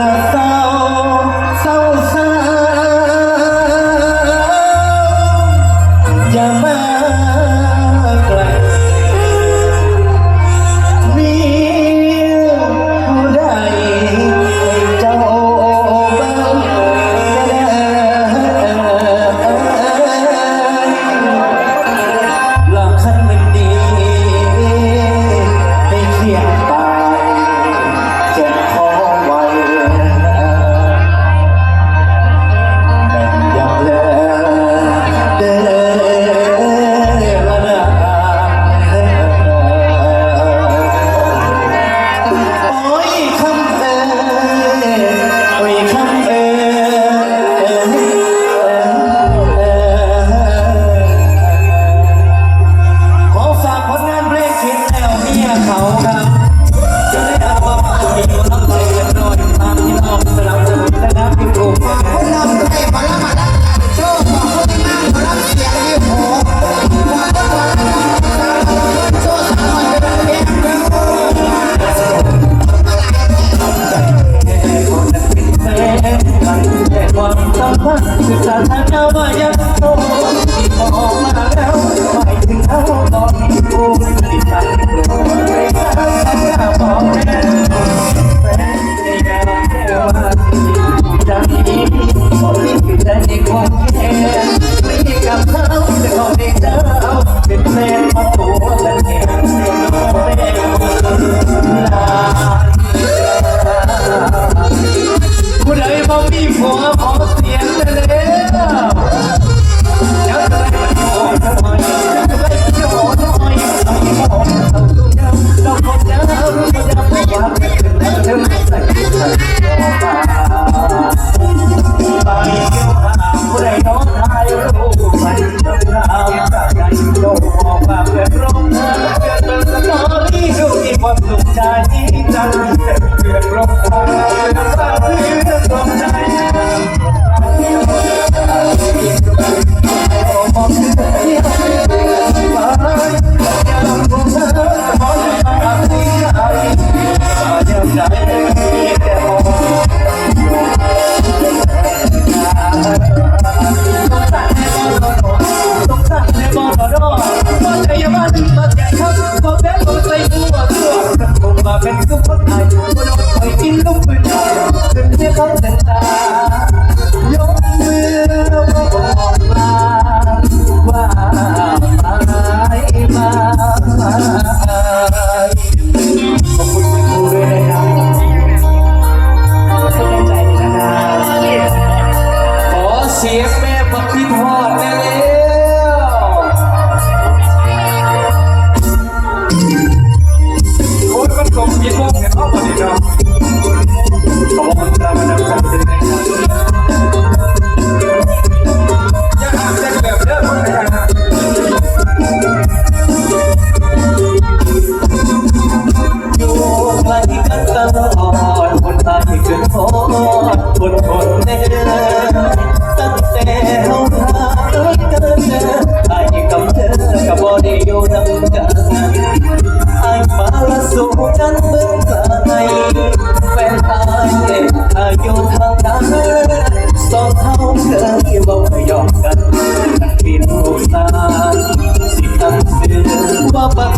ลับา ว่าศึกษาทางเจ้าว่ายังโตออกมาแล้วหมาถึงเขาตอนโตนโไม่กล้าไม่กล้อกแม่แม่ยาวแค่ามีคนที่ใาไม่กับเขาแต่เห้เจ้าเป็นแฟนมาตัวและเองเป็นโอเล่ลาผู้ใดบ่มีผัวขอ สียงแม่มาคิดฮอดแน่แล้วโอ้ยมันคงมียวกเห็นเอาไปดีเนาะขอบคุณครับมาดามครับ papa,